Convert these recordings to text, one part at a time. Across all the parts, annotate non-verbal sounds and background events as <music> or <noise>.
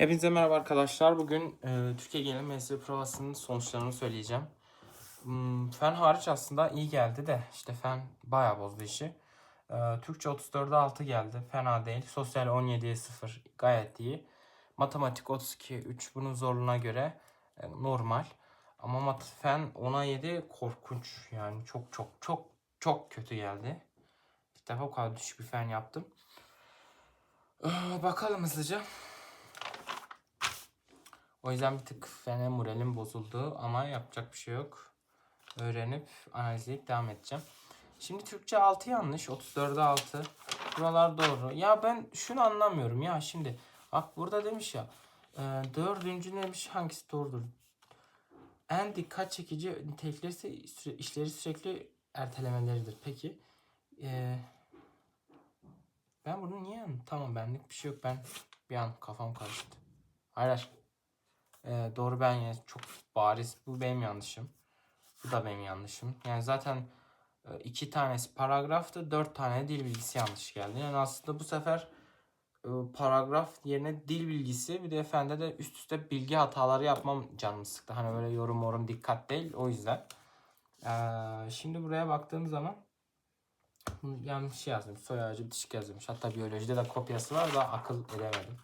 Hepinize merhaba arkadaşlar. Bugün e, Türkiye Genel Mesleği Provası'nın sonuçlarını söyleyeceğim. Hmm, fen hariç aslında iyi geldi de işte fen bayağı bozdu işi. E, Türkçe 34'e 6 geldi. Fena değil. Sosyal 17'ye 0 gayet iyi. Matematik 32 3 bunun zorluğuna göre e, normal. Ama mat fen 10'a 7 korkunç. Yani çok çok çok çok kötü geldi. İlk defa bu kadar düşük bir fen yaptım. E, bakalım hızlıca. O yüzden bir tık fene moralim bozuldu ama yapacak bir şey yok. Öğrenip analizleyip devam edeceğim. Şimdi Türkçe 6 yanlış. 34'e 6. Buralar doğru. Ya ben şunu anlamıyorum ya şimdi. Bak burada demiş ya. E, dördüncü demiş hangisi doğrudur? En dikkat çekici nitelikleri ise işleri sürekli ertelemeleridir. Peki. e, ben bunu niye Tamam benlik bir şey yok. Ben bir an kafam karıştı. Hayır. Ee, doğru ben ya çok bariz bu benim yanlışım. Bu da benim yanlışım. Yani zaten e, iki tanesi paragraftı, dört tane dil bilgisi yanlış geldi. Yani aslında bu sefer e, paragraf yerine dil bilgisi bir de efendim de üst üste bilgi hataları yapmam canımı sıktı. Hani böyle yorum yorum dikkat değil o yüzden. Ee, şimdi buraya baktığım zaman yanlış yazdım. Soy ağacı bitişik yazılmış. Hatta biyolojide de kopyası var da akıl edemedim.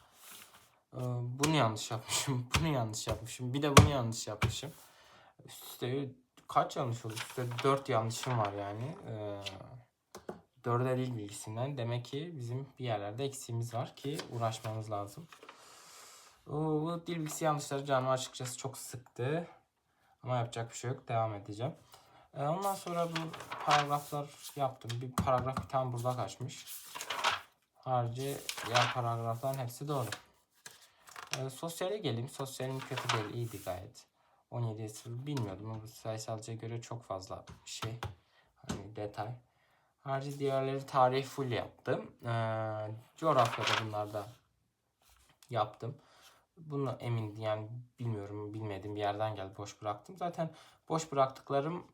Ee, Bunu yanlış yapmışım. <laughs> Bunu yanlış yapmışım. Bir de bunu yanlış yapmışım. Üst kaç yanlış oldu? Üst üste 4 yanlışım var yani. Ee, 4'e dil bilgisinden. Demek ki bizim bir yerlerde eksiğimiz var ki uğraşmamız lazım. Bu dil bilgisi yanlışları canımı açıkçası çok sıktı. Ama yapacak bir şey yok. Devam edeceğim. Ee, Ondan sonra bu paragraflar yaptım. Bir paragraf bir tane burada kaçmış. Harici diğer paragrafların hepsi doğru. Ee, sosyale geleyim. Sosyalin kötü değil. iyiydi gayet. 17'ye 0 bilmiyordum bu sayısalcıya göre çok fazla şey. Hani detay. Harici diğerleri tarih full yaptım. Ee, coğrafyada bunlarda yaptım. Bunu emin yani bilmiyorum bilmediğim bir yerden geldi boş bıraktım. Zaten boş bıraktıklarım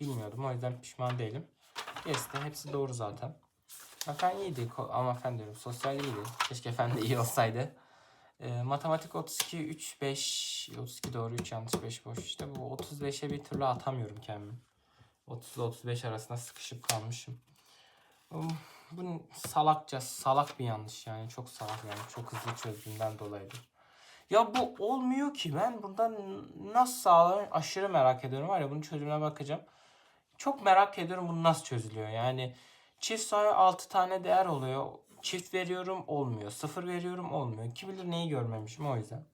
bilmiyordum o yüzden pişman değilim. De hepsi doğru zaten. Fen iyiydi ama fen diyorum sosyal iyiydi. Keşke fen iyi olsaydı. E, matematik 32 3 5 32 doğru 3 yanlış 5 boş. İşte bu 35'e bir türlü atamıyorum kendimi. 30 ile 35 arasında sıkışıp kalmışım. Bu salakça salak bir yanlış yani çok salak yani çok hızlı çözdüğümden dolayıdır. Ya bu olmuyor ki ben buradan nasıl sağlanır aşırı merak ediyorum var ya bunun çözümüne bakacağım. Çok merak ediyorum bu nasıl çözülüyor yani çift sayı 6 tane değer oluyor. Çift veriyorum olmuyor. Sıfır veriyorum olmuyor. Kim bilir neyi görmemişim o yüzden.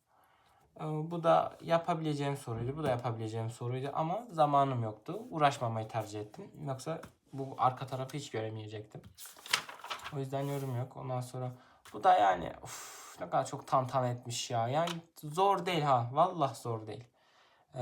Ee, Bu da yapabileceğim soruydu. Bu da yapabileceğim soruydu ama zamanım yoktu. Uğraşmamayı tercih ettim. Yoksa bu arka tarafı hiç göremeyecektim. O yüzden yorum yok. Ondan sonra bu da yani uf, ne kadar çok tantana etmiş ya. Yani zor değil ha. Vallahi zor değil. Ee,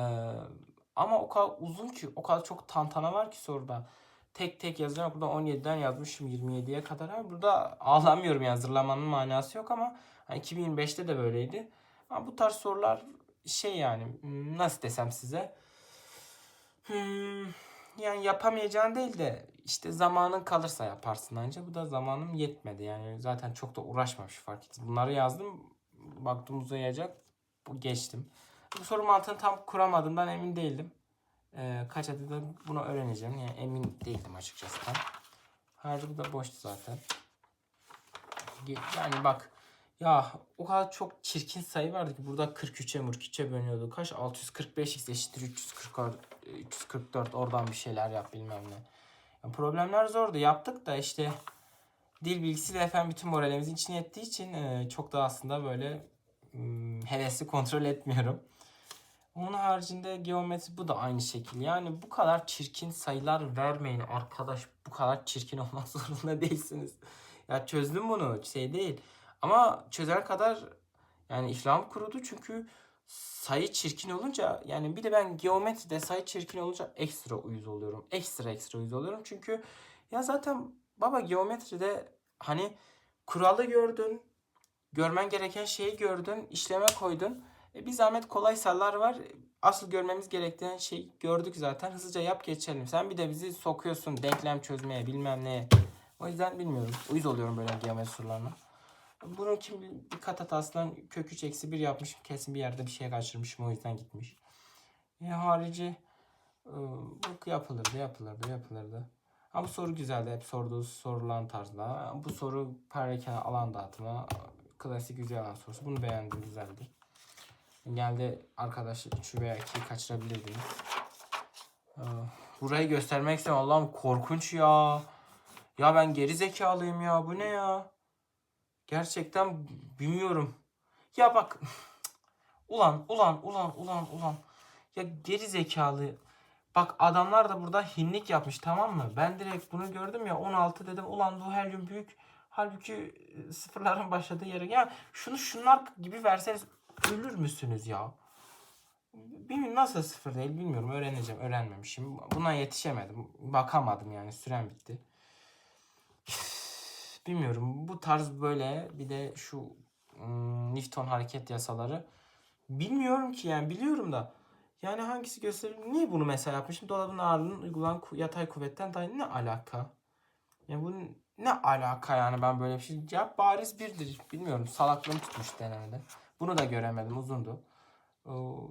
ama o kadar uzun ki o kadar çok tantana var ki soruda. Tek tek yazacağım. Burada 17'den yazmışım 27'ye kadar. Ha, burada ağlamıyorum yani hazırlamanın manası yok ama hani 2025'te de böyleydi. Ama bu tarz sorular şey yani nasıl desem size Hmm, yani yapamayacağın değil de işte zamanın kalırsa yaparsın anca. Bu da zamanım yetmedi. Yani zaten çok da uğraşmamış fark ettim. Bunları yazdım. Baktım uzayacak. Bu geçtim. Bu soru mantığını tam kuramadığımdan emin değildim. Ee, kaç adet de bunu öğreneceğim. Yani emin değildim açıkçası tam. Harcı bu da boştu zaten. Yani bak ya o kadar çok çirkin sayı vardı ki burada 43'e 43'e bölünüyordu. Kaç? 645x eşittir 340, 344 oradan bir şeyler yap bilmem ne. Yani problemler zordu. Yaptık da işte dil bilgisi de efendim bütün moralimizin içine ettiği için e, çok da aslında böyle hmm, hevesli kontrol etmiyorum. Onun haricinde geometri bu da aynı şekil. Yani bu kadar çirkin sayılar vermeyin arkadaş. Bu kadar çirkin <laughs> olmak zorunda değilsiniz. Ya çözdüm bunu şey değil. Ama çözene kadar yani iflahım kurudu çünkü sayı çirkin olunca yani bir de ben geometride sayı çirkin olunca ekstra uyuz oluyorum. Ekstra ekstra uyuz oluyorum çünkü ya zaten baba geometride hani kuralı gördün, görmen gereken şeyi gördün, işleme koydun. E bir zahmet kolay sayılar var. Asıl görmemiz gereken şey gördük zaten. Hızlıca yap geçelim. Sen bir de bizi sokuyorsun denklem çözmeye bilmem neye. O yüzden bilmiyorum. Uyuz oluyorum böyle geometri sorularına. Bunu kim bir kat hatasından kök 3 eksi 1 yapmışım. Kesin bir yerde bir şey kaçırmışım o yüzden gitmiş. E, harici e, bu yapılırdı yapılırdı yapılırdı. Ama bu soru güzeldi. Hep sorduğu sorulan tarzda. Bu soru paralel alan dağıtımı. Klasik güzel alan sorusu. Bunu beğendim güzeldi. Geldi arkadaşlar 3 veya 2'yi kaçırabilirdiniz. Ee, Burayı göstermek istiyorum. Allah'ım korkunç ya. Ya ben geri zekalıyım ya. Bu ne ya? Gerçekten bilmiyorum. Ya bak. <laughs> Ulan ulan ulan ulan ulan. Ya geri zekalı. Bak adamlar da burada hinlik yapmış tamam mı? Ben direkt bunu gördüm ya 16 dedim. Ulan bu helyum büyük. Halbuki e, sıfırların başladığı yere. Ya şunu şunlar gibi verseniz ölür müsünüz ya? Bilmiyorum nasıl sıfır değil bilmiyorum. Öğreneceğim. Öğrenmemişim. Buna yetişemedim. Bakamadım yani. Süren bitti. <sighs> Bilmiyorum. Bu tarz böyle bir de şu ım, Newton hareket yasaları bilmiyorum ki yani biliyorum da yani hangisi gösterir? Niye bunu mesela yapmışım? Dolabın ağırlığının uygulanan yatay kuvvetten dahi ne alaka? Yani bu ne alaka yani ben böyle bir şey cevap bariz birdir. Bilmiyorum salaklığım tutmuş denemede. Bunu da göremedim uzundu.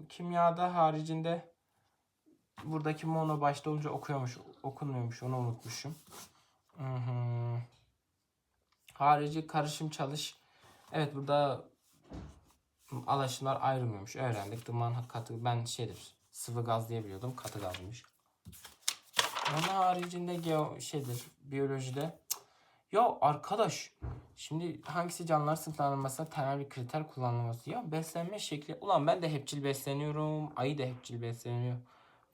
Kimyada haricinde buradaki mono başta olunca okuyormuş, okunmuyormuş onu unutmuşum. Hı hı. Harici karışım çalış. Evet burada alaşımlar ayrılmıyormuş. Öğrendik. Duman katı ben şeydir. Sıvı gaz diye biliyordum. Katı gazmış. Onun haricinde geo şeydir. Biyolojide. Ya arkadaş şimdi hangisi canlılar sınıflandırmasında temel bir kriter kullanılması? Ya beslenme şekli. Ulan ben de hepçil besleniyorum. Ayı da hepçil besleniyor.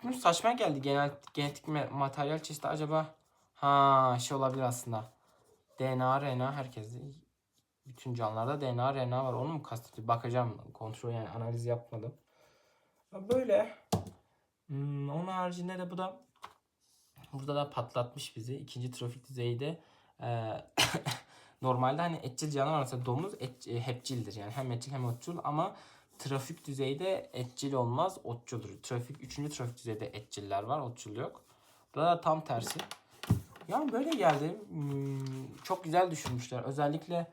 Bu saçma geldi. Genel, genetik materyal çeşidi acaba ha şey olabilir aslında. DNA, RNA herkes bütün canlılarda DNA, RNA var. Onu mu kastediyor? Bakacağım. Kontrol yani analiz yapmadım. Ya Böyle. Hmm, onun haricinde de bu da burada da patlatmış bizi. İkinci trofik düzeyde <laughs> normalde hani etçil canavar mesela domuz et, e, hepçildir. Yani hem etçil hem otçul ama trafik düzeyde etçil olmaz, otçuldur. Trafik üçüncü trafik düzeyde etçiller var, otçul yok. Burada da tam tersi. Yani böyle geldi. Hmm, çok güzel düşünmüşler. Özellikle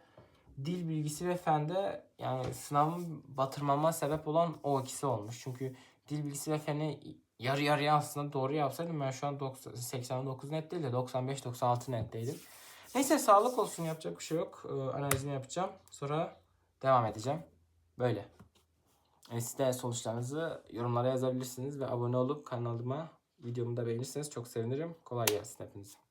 dil bilgisi ve fende yani sınavın batırmama sebep olan o ikisi olmuş. Çünkü dil bilgisi ve feni yarı yarıya aslında doğru yapsaydım ben şu an 90, 89 net değil de 95-96 netteydim. Neyse sağlık olsun yapacak bir şey yok. Ee, analizini yapacağım. Sonra devam edeceğim. Böyle. E, siz de sonuçlarınızı yorumlara yazabilirsiniz ve abone olup kanalıma videomu da beğenirseniz çok sevinirim. Kolay gelsin hepinize.